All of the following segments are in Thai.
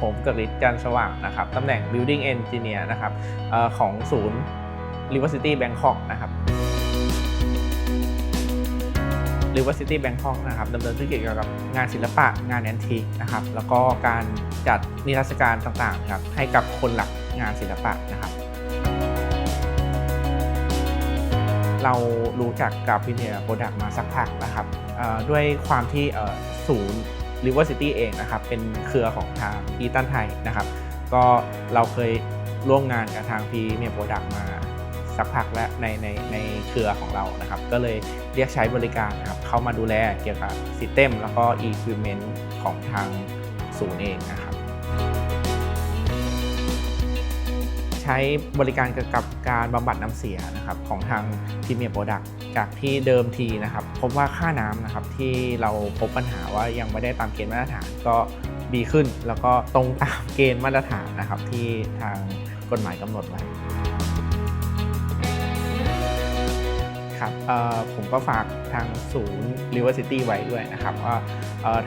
ผมกฤทธิ์จันสว่างนะครับ ตำแหน่ง Building Engineer นะครับออของศูนย์ River City Bangkok นะครับ River City Bangkok นะครับดำเนินธุรกิจเกี่ยวกับงานศิลปะงานแอนทิกนะครับ แล้วก็การจัดนิทรรศการต่างๆนะครับให้กับคนหลักงานศิลปะนะครับ เรารู้จักกับวิเนียโปรดักต์มาสักพักนะครับด้วยความที่ศูนย์ River City เองนะครับ เป็นเครือของทางอีตันไทยนะครับ ก็เราเคยร่วมงานกับทางพีเมียโปรดักต์มาสักพักและในในในเครือของเรานะครับ ก็เลยเรียกใช้บริการนะครับเข้ามาดูแลเกี่ยวกับซิสเต็มแล้วก็ Equipment ของทางศูนย์เองนะครับ ช้บริการเกี่ยวกับการบำบัดน้ำเสียนะครับของทางพีเมียโปรดักต์จากที่เดิมทีนะครับ พบว่าค่าน้ำนะครับที่เราพบปัญหาว่ายังไม่ได้ตามเกณฑ์มาตรฐานก็ดีขึ้น แล้วก็ตรงตามเกณฑ์มาตรฐานนะครับที่ทางกฎหมายกำหนดไว้ ครับผมก็ฝากทางศูนย์ River City ไว้ด้วยนะครับว่า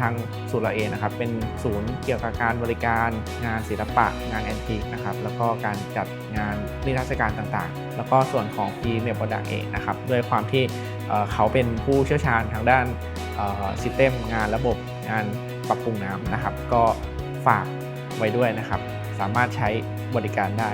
ทางศูนย์เราเองนะครับเป็นศูนย์เกี่ยวกับการบริการงานศิลปะ งานแอนทิกนะครับแล้วก็การจัดงานนิทรรศการต่างๆ แล้วก็ส่วนของ p ีเมียโปรดักเองนะครับด้วยความที่เอ่อเขาเป็นผู้เชี่ยวชาญทางด้านซิสเต็มงานระบบงานปรับปรุงน้ำนะครับ ก็ฝากไว้ด้วยนะครับ สามารถใช้บริการได้